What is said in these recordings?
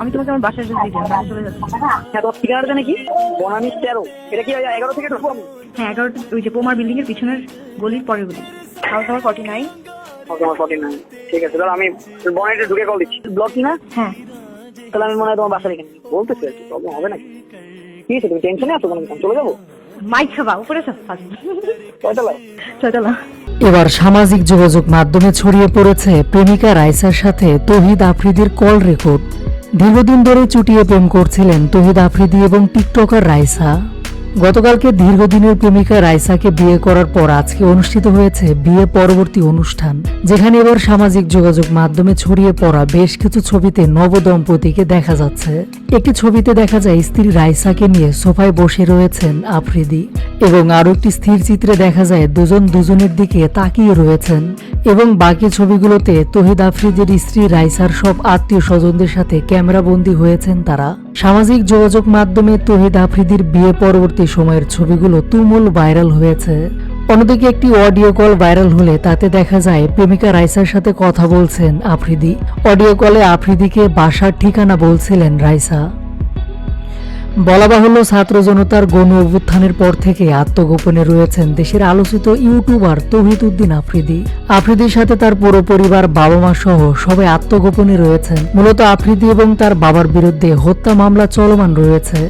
আমি তোমাকে আমার বাসায় দিয়ে দিলাম চলে যাচ্ছি। হ্যাঁ তোমার ঠিকানাটা জানি কি? বনানি তেরো। এটা কি এগারো থেকে ঢুকবো আমি? হ্যাঁ এগারোটা ওই যে পোমার বিল্ডিং এর পিছনের গলির পরের গলি। হাউস নাম্বার ফর্টি নাইন ঠিক আছে তাহলে আমি বনানিতে ঢুকে কল দিচ্ছি। ব্লক কি না? হ্যাঁ। তাহলে আমি মনে হয় তোমার বাসার এখানে। বলতেছি আর কি প্রবলেম হবে নাকি? ঠিক আছে তুমি টেনশনে আছো কোনো চলে যাব? মাইক খাবা উপরে সব কয়তলা এবার সামাজিক যোগাযোগ মাধ্যমে ছড়িয়ে পড়েছে প্রেমিকা রাইসার সাথে তহিদ আফ্রিদির কল রেকর্ড দীর্ঘদিন ধরে চুটিয়ে প্রেম করছিলেন তহিদ আফ্রিদি এবং টিকটকার রাইসা। গতকালকে দীর্ঘদিনের প্রেমিকা রাইসাকে বিয়ে করার পর আজকে অনুষ্ঠিত হয়েছে বিয়ে পরবর্তী অনুষ্ঠান, যেখানে এবার সামাজিক যোগাযোগ মাধ্যমে ছড়িয়ে পড়া বেশ কিছু ছবিতে নবদম্পতিকে দেখা যাচ্ছে। একটি ছবিতে দেখা যায় স্ত্রী রাইসাকে নিয়ে সোফায় বসে রয়েছেন আফ্রিদি এবং আরও একটি স্থির চিত্রে দেখা যায় দুজন দুজনের দিকে তাকিয়ে রয়েছেন এবং বাকি ছবিগুলোতে তহিদ আফ্রিদির স্ত্রী রাইসার সব আত্মীয় স্বজনদের সাথে ক্যামেরা বন্দী হয়েছেন তারা। সামাজিক যোগাযোগ মাধ্যমে তহিদ আফ্রিদির বিয়ে পরবর্তী সময়ের ছবিগুলো তুমুল ভাইরাল হয়েছে। অন্যদিকে একটি অডিও কল ভাইরাল হলে তাতে দেখা যায় প্রেমিকা রাইসার সাথে কথা বলছেন আফ্রিদি। অডিও কলে আফ্রিদিকে বাসার ঠিকানা বলছিলেন রাইসা। বলা বাহুল্য ছাত্র জনতার গণ অভ্যুত্থানের পর থেকে আত্মগোপনে রয়েছেন দেশের আলোচিত ইউটিউবার তৌহিদ উদ্দিন আফ্রিদি। আফ্রিদির সাথে তার পুরো পরিবার বাবা মা সহ সবাই আত্মগোপনে রয়েছেন। মূলত আফ্রিদি এবং তার বাবার বিরুদ্ধে হত্যা মামলা চলমান রয়েছে।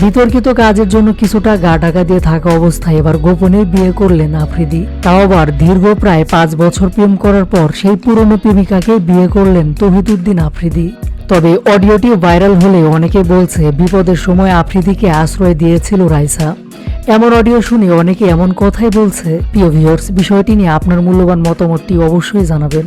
বিতর্কিত কাজের জন্য কিছুটা গা ঢাকা দিয়ে থাকা অবস্থায় এবার গোপনে বিয়ে করলেন আফ্রিদি। তাও আবার দীর্ঘ প্রায় পাঁচ বছর প্রেম করার পর সেই পুরনো প্রেমিকাকে বিয়ে করলেন তহিদুদ্দিন আফ্রিদি। তবে অডিওটি ভাইরাল হলে অনেকে বলছে বিপদের সময় আফ্রিদিকে আশ্রয় দিয়েছিল রাইসা। এমন অডিও শুনে অনেকে এমন কথাই বলছে। প্রিয় ভিউয়ার্স, বিষয়টি নিয়ে আপনার মূল্যবান মতামতটি অবশ্যই জানাবেন।